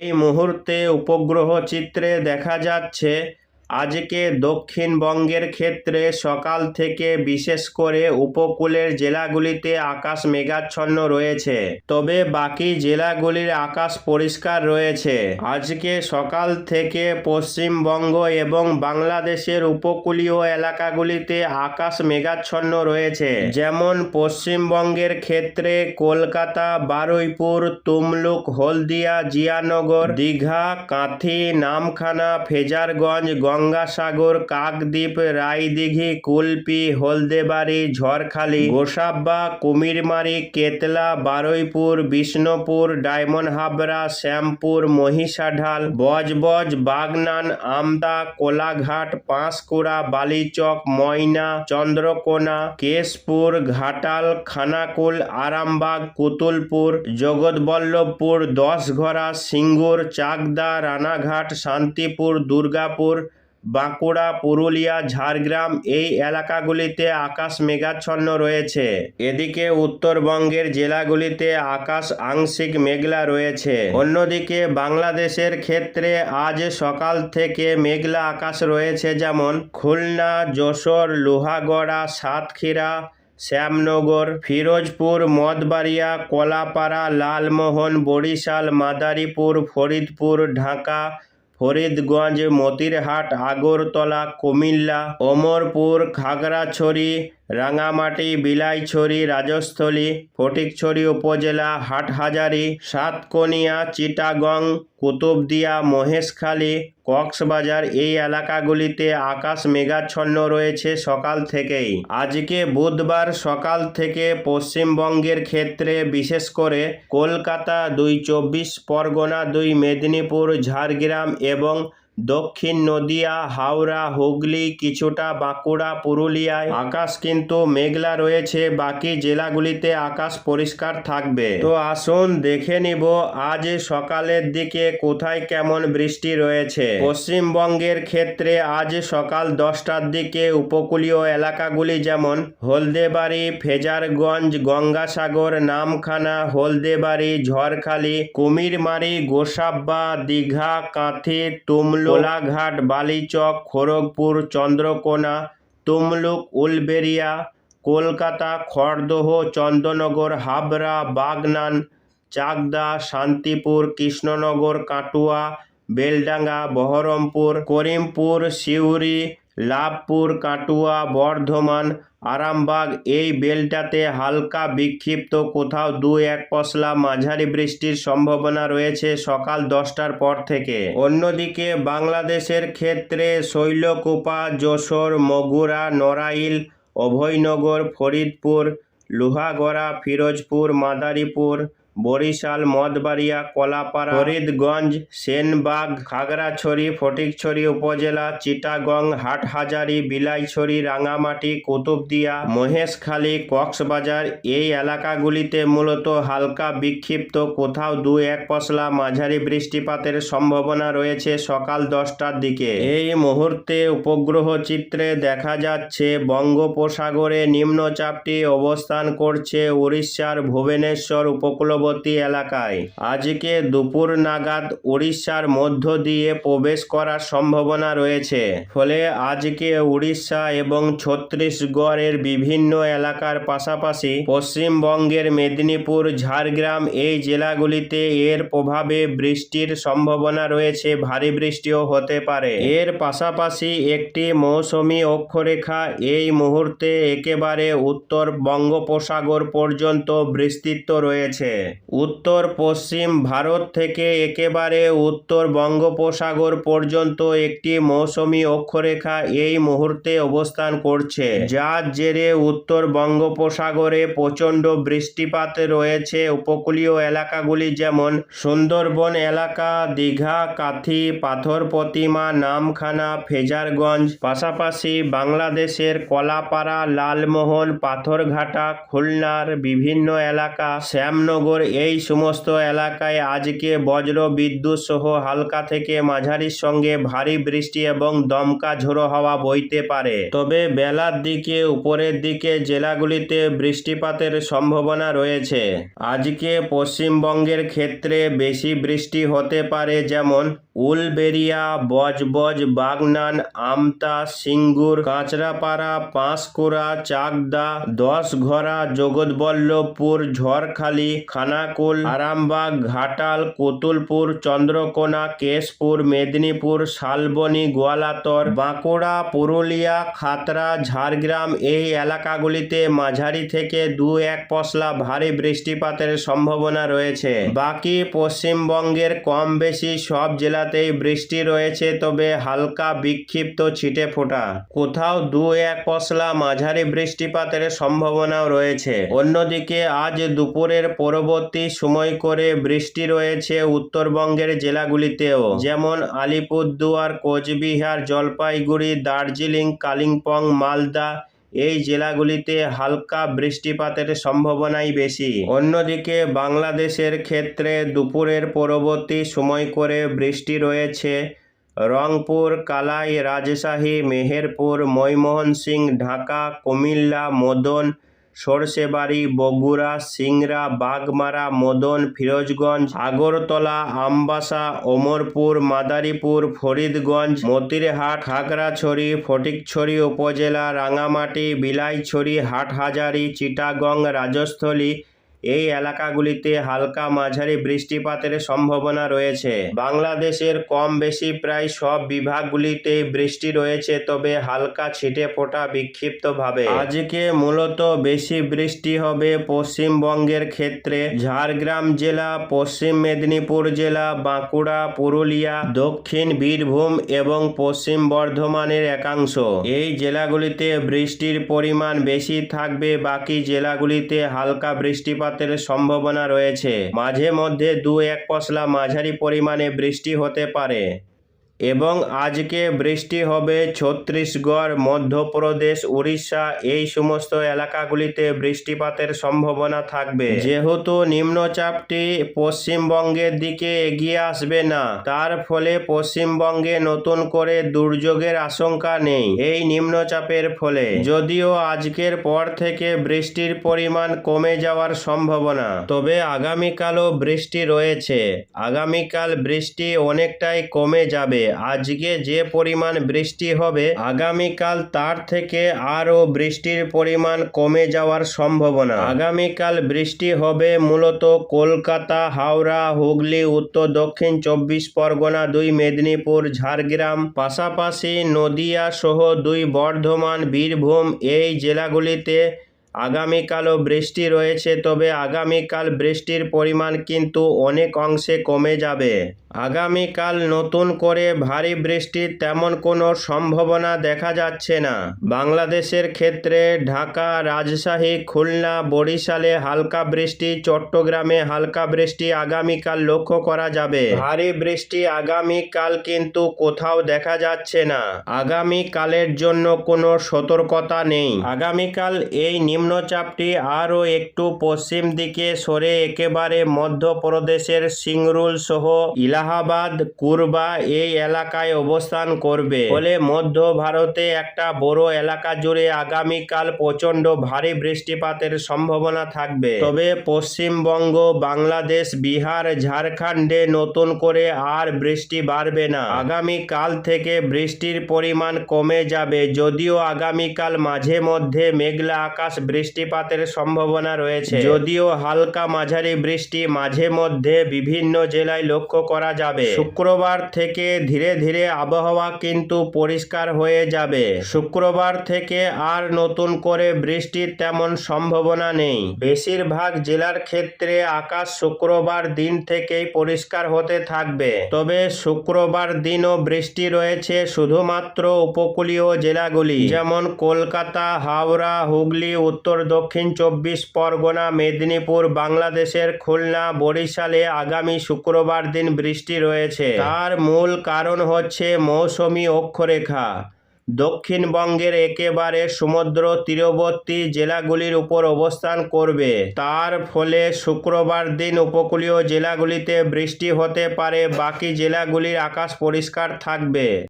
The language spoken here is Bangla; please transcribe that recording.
এই মুহূর্তে উপগ্রহ চিত্রে দেখা যাচ্ছে আজকে দক্ষিণবঙ্গের ক্ষেত্রে সকাল থেকে বিশেষ করে উপকূলের জেলাগুলিতে আকাশ মেঘাচ্ছন্ন রয়েছে। তবে বাকি জেলাগুলির আকাশ পরিষ্কার রয়েছে। আজকে সকাল থেকে পশ্চিমবঙ্গ এবং বাংলাদেশের উপকূলীয় এলাকাগুলিতে আকাশ মেঘাচ্ছন্ন রয়েছে। যেমন পশ্চিমবঙ্গের ক্ষেত্রে কলকাতা, বারুইপুর, তুমলুক, হলদিয়া, জিয়ানগর, দীঘা, কাঁথি, নামখানা, ফেজারগঞ্জ গঙ্গাসাগর, কাকদ্বীপ, রায়দিঘি, কুলপি, হলদেবাড়ি, ঝড়খালি, গোসাব্বা, কুমিরমারি, কেতলা, বারুইপুর, বিষ্ণুপুর, ডায়মন্ড হাবড়া, শ্যামপুর, মহিষাঢাল, বজবজ, বাগনান, আমদা, কোলাঘাট, পাঁশকুড়া, বালিচক, ময়না, চন্দ্রকোনা, কেশপুর, ঘাটাল, খানাকুল, আরামবাগ কুতুলপুর জগৎবল্লভপুর, দশঘরা, সিঙ্গুর, চাকদা, রানাঘাট, শান্তিপুর, দুর্গাপুর বাঁকুড়া, পুরুলিয়া, ঝাড়গ্রাম এই এলাকাগুলিতে আকাশ মেঘাচ্ছন্ন রয়েছে। এদিকে উত্তরবঙ্গের জেলাগুলিতে আকাশ আংশিক মেঘলা রয়েছে। অন্যদিকে বাংলাদেশের ক্ষেত্রে আজ সকাল থেকে মেঘলা আকাশ রয়েছে যেমন খুলনা, যশোর, লোহাগড়া, সাতক্ষীরা, শ্যামনগর, ফিরোজপুর মদবাড়িয়া কলাপাড়া, লালমোহন, বরিশাল, মাদারীপুর, ফরিদপুর, ঢাকা ফরিদগঞ্জ মতিরহাট আগরতলা কুমিল্লা ওমরপুর খাগড়াছড়ি রাঙামাটি, বিলাইছড়ি, রাজস্থলী, ফটিকছড়ি উপজেলা, হাটহাজারি, সাতকনিয়া, চিটাগং, কুতুবদিয়া, মহেশখালী, কক্সবাজার এই এলাকাগুলিতে আকাশ মেঘাচ্ছন্ন রয়েছে সকাল থেকেই। আজকে বুধবার সকাল থেকে পশ্চিমবঙ্গের ক্ষেত্রে বিশেষ করে কলকাতা দুই চব্বিশ, পরগনা দুই, মেদিনীপুর, ঝাড়গ্রাম এবং দক্ষিণ নদিয়া, হাওড়া, হুগলি, কিছুটা বাঁকুড়া, পুরুলিয়ায় আকাশ কিন্তু মেঘলা রয়েছে, বাকি জেলাগুলিতে আকাশ পরিষ্কার থাকবে। তো আসুন দেখে নিব, আজ সকালের দিকে কোথায় কেমন বৃষ্টি রয়েছে। পশ্চিমবঙ্গের ক্ষেত্রে আজ সকাল দশটার দিকে উপকূলীয় এলাকাগুলি যেমন হলদেবাড়ি, ফেজারগঞ্জ, গঙ্গাসাগর, নামখানা, হলদেবাড়ি, ঝড়খালি, কুমিরমারি, গোসাব্বা, দীঘা, কাঁথি তুমলু কোলাঘাট বালিচক, খড়গপুর, চন্দ্রকোনা, তুমলুক, উলবেরিয়া, কলকাতা, খড়দহ চন্দ্রনগর হাবড়া, বাগনান, চাকদা, শান্তিপুর, কৃষ্ণনগর, কাটুয়া, বেলডাঙ্গা, বহরমপুর, করিমপুর, সিউড়ি লাভপুর, কাটুয়া, বর্ধমান, আরামবাগ, এই বেলটাতে হালকা বিক্ষিপ্ত কোথাও দু এক পশলা মাঝারি বৃষ্টির সম্ভাবনা রয়েছে সকাল দশটার পর থেকে। অন্যদিকে বাংলাদেশের ক্ষেত্রে শৈলকোপা, যশোর, মগুরা, নড়াইল, অভয়নগর, ফরিদপুর, লোহাগড়া, ফিরোজপুর, মাদারীপুর বরিশাল, মদবাড়িয়া, কলাপাড়া, ফরিদগঞ্জ, সেনবাগ, খাগড়াছড়ি, ফটিকছড়ি উপজেলা, চিটাগং, হাটহাজারি, বিলাইছড়ি, রাঙামাটি, কুতুবদিয়া, মহেশখালী, কক্সবাজার এই এলাকাগুলিতে মূলত হালকা বিক্ষিপ্ত, কোথাও দু এক পশলা মাঝারি বৃষ্টিপাতের সম্ভাবনা রয়েছে সকাল দশটার দিকে। এই মুহূর্তে উপগ্রহ চিত্রে দেখা যাচ্ছে বঙ্গোপসাগরে নিম্নচাপটি অবস্থান করছে উড়িষ্যার ভুবনেশ্বর উপকূলবর্তী এলাকায়। আজকে দুপুর নাগাদ উড়িষ্যার মধ্য দিয়ে প্রবেশ করার সম্ভাবনা রয়েছে। ফলে আজকে উড়িষ্যা এবং ছত্তিশগড়ের বিভিন্ন এলাকার পাশাপাশি পশ্চিমবঙ্গের মেদিনীপুর, ঝাড়গ্রাম এই জেলাগুলিতে এর প্রভাবে বৃষ্টির সম্ভাবনা রয়েছে। ভারী বৃষ্টিও হতে পারে। এর পাশাপাশি একটি মৌসুমি অক্ষরেখা এই মুহূর্তে একেবারে উত্তর বঙ্গোপসাগর পর্যন্ত বিস্তৃত রয়েছে। উত্তর পশ্চিম ভারত থেকে একেবারে উত্তর বঙ্গোপসাগর পর্যন্ত একটি মৌসুমি অক্ষরেখা এই মুহূর্তে অবস্থান করছে, যার জেরে উত্তর বঙ্গোপসাগরে প্রচণ্ড বৃষ্টিপাত রয়েছে। উপকূলীয় এলাকাগুলি যেমন সুন্দরবন এলাকা, দীঘা, কাথি, পাথর প্রতিমা, নামখানা, ফেজারগঞ্জ, পাশাপাশি বাংলাদেশের কলাপাড়া, লালমোহন, পাথরঘাটা, খুলনার বিভিন্ন এলাকা, শ্যামনগর এই সমস্ত এলাকায় আজকে বজ্র বিদ্যুৎ সহ হালকা থেকে মাঝারির সঙ্গে ভারী বৃষ্টি এবং দমকা ঝোড়ো হাওয়া বইতে পারে। তবে বেলার দিকে, উপরের দিকে জেলাগুলিতে বৃষ্টিপাতের সম্ভাবনা রয়েছে। আজকে পশ্চিমবঙ্গের ক্ষেত্রে বেশি বৃষ্টি হতে পারে যেমন উলবেরিয়া বজবজ, বাগনান, আমতা, সিঙ্গুর, কাঁচরাপাড়া, পাঁশকুড়া, চাকদা, দশঘরা, জগৎবল্লভপুর, ঝড়খালি খানাকুল আরামবাগ, ঘাটাল, কুতুলপুর, চন্দ্রকোনা, কেশপুর, মেদিনীপুর, শালবনী, গোয়ালাতর, বাঁকুড়া, পুরুলিয়া খাতড়া ঝাড়গ্রাম এই এলাকাগুলিতে মাঝারি থেকে দু এক পশলা ভারী বৃষ্টিপাতের সম্ভাবনা রয়েছে। বাকি পশ্চিমবঙ্গের কম বেশি সব জেলাতেই বৃষ্টি রয়েছে, তবে হালকা বিক্ষিপ্ত ছিটে ফোটা। কোথাও দু এক পশলা মাঝারি বৃষ্টিপাতের সম্ভাবনাও রয়েছে। অন্যদিকে আজ দুপুরের পরবর্তী সময় করে বৃষ্টি রয়েছে উত্তরবঙ্গের জেলাগুলিতেও, যেমন আলিপুরদুয়ার, কোচবিহার, জলপাইগুড়ি, দার্জিলিং, কালিম্পং, মালদা। এই জেলাগুলিতে হালকা বৃষ্টিপাতের সম্ভাবনাই বেশি। অন্যদিকে বাংলাদেশের ক্ষেত্রে দুপুরের পরবর্তী সময় করে বৃষ্টি রয়েছে। রংপুর, কালাই, রাজশাহী, মেহেরপুর, ময়মনসিংহ, ঢাকা, কুমিল্লা, মদন সরষেবাড়ি বগুড়া, সিংড়া, বাগমারা, মদন, ফিরোজগঞ্জ, আগরতলা, আমবাসা, ওমরপুর, মাদারীপুর, ফরিদগঞ্জ, মতিরহাট, খাগড়াছড়ি, ফটিকছড়ি উপজেলা, রাঙামাটি, বিলাইছড়ি, হাটহাজারি, চিটাগং, রাজস্থলী এই এলাকাগুলিতে হালকা মাঝারি বৃষ্টিপাতের সম্ভাবনা রয়েছে। বাংলাদেশের কম বেশি প্রায় সব বিভাগগুলিতে বৃষ্টি রয়েছে, তবে হালকা ছিটে ফোটা বিক্ষিপ্তভাবে। আজকে মূলত বেশি বৃষ্টি হবে পশ্চিমবঙ্গের ক্ষেত্রে। ঝাড়গ্রাম জেলা, পশ্চিম মেদিনীপুর জেলা, বাঁকুড়া, পুরুলিয়া, দক্ষিণ বীরভূম এবং পশ্চিম বর্ধমানের একাংশ। এই জেলাগুলিতে বৃষ্টির পরিমাণ বেশি থাকবে, বাকি জেলাগুলিতে হালকা বৃষ্টিপাতের সম্ভাবনা রয়েছে। মাঝে মধ্যে দু এক পশলা মাঝারি পরিমাণে বৃষ্টি হতে পারে। এবং আজকে বৃষ্টি হবে ছত্তিশগড়, মধ্যপ্রদেশ, উড়িষ্যা, এই সমস্ত এলাকাগুলিতে বৃষ্টিপাতের সম্ভাবনা থাকবে। যেহেতু নিম্নচাপটি পশ্চিমবঙ্গের দিকে এগিয়ে আসবে না, তার ফলে পশ্চিমবঙ্গে নতুন করে দুর্যোগের আশঙ্কা নেই এই নিম্নচাপের ফলে। যদিও আজকের পর থেকে বৃষ্টির পরিমাণ কমে যাওয়ার সম্ভাবনা, তবে আগামীকালও বৃষ্টি রয়েছে। আগামীকাল বৃষ্টি অনেকটাই কমে যাবে। আজকে যে পরিমাণ বৃষ্টি হবে, আগামীকাল তার থেকে আরও বৃষ্টির পরিমাণ কমে যাওয়ার সম্ভাবনা। আগামীকাল বৃষ্টি হবে মূলত কলকাতা, হাওড়া, হুগলি, উত্তর, দক্ষিণ চব্বিশ পরগনা, দুই মেদিনীপুর, ঝাড়গ্রাম, পাশাপাশি নদিয়া সহ দুই বর্ধমান, বীরভূম এই জেলাগুলিতে আগামীকালও বৃষ্টি রয়েছে, তবে আগামীকাল বৃষ্টির পরিমাণ কিন্তু অনেক অংশে কমে যাবে। আগামীকাল নতুন করে ভারী বৃষ্টির তেমন কোনো সম্ভাবনা দেখা যাচ্ছে না। বাংলাদেশের ক্ষেত্রে ঢাকা, রাজশাহী, খুলনা, বরিশালে হালকা বৃষ্টি, চট্টগ্রামে হালকা বৃষ্টি আগামীকাল লক্ষ্য করা যাবে। ভারী বৃষ্টি আগামীকাল কিন্তু কোথাও দেখা যাচ্ছে না। আগামীকালের জন্য কোনো সতর্কতা নেই। আগামীকাল এই নিম্নচাপটি আরও একটু পশ্চিম দিকে সরে একেবারে মধ্যপ্রদেশের সিংরুল সহ ইলাহাবাদ কুরবা এই এলাকায় অবস্থান করবে। ফলে মধ্য ভারতে একটা বড় এলাকা জুড়ে আগামীকাল প্রচণ্ড ভারী বৃষ্টিপাতের সম্ভাবনা থাকবে। তবে পশ্চিমবঙ্গ, বাংলাদেশ, বিহার, ঝাড়খণ্ডে নতুন করে আর বৃষ্টি বাড়বে না। আগামীকাল থেকে বৃষ্টির পরিমাণ কমে যাবে। যদিও আগামীকাল মাঝে মধ্যে মেঘলা আকাশ বৃষ্টিপাতের সম্ভাবনা রয়েছে। যদিও হালকা মাঝারি বৃষ্টি মাঝে মধ্যে বিভিন্ন জেলায় লক্ষ্য করা যাবে। শুক্রবার থেকে ধীরে ধীরে আবহাওয়া কিন্তু পরিষ্কার হয়ে যাবে। শুক্রবার থেকে আর নতুন করে বৃষ্টির তেমন সম্ভাবনা নেই। বেশিরভাগ জেলার ক্ষেত্রে আকাশ শুক্রবার দিন থেকেই পরিষ্কার হতে থাকবে। তবে শুক্রবার দিনও বৃষ্টি রয়েছে শুধুমাত্র উপকূলীয় জেলাগুলি, যেমন কলকাতা, হাওড়া, হুগলি, উত্তর, দক্ষিণ চব্বিশ পরগনা, মেদিনীপুর, বাংলাদেশের খুলনা, বরিশালে আগামী শুক্রবার দিন বৃষ্টি রয়েছে। তার মূল কারণ হচ্ছে মৌসুমি অক্ষরেখা। দক্ষিণবঙ্গের একেবারে সমুদ্র তীরবর্তী জেলাগুলির উপর অবস্থান করবে। তার ফলে শুক্রবার দিন উপকূলীয় জেলাগুলিতে বৃষ্টি হতে পারে, বাকি জেলাগুলির আকাশ পরিষ্কার থাকবে।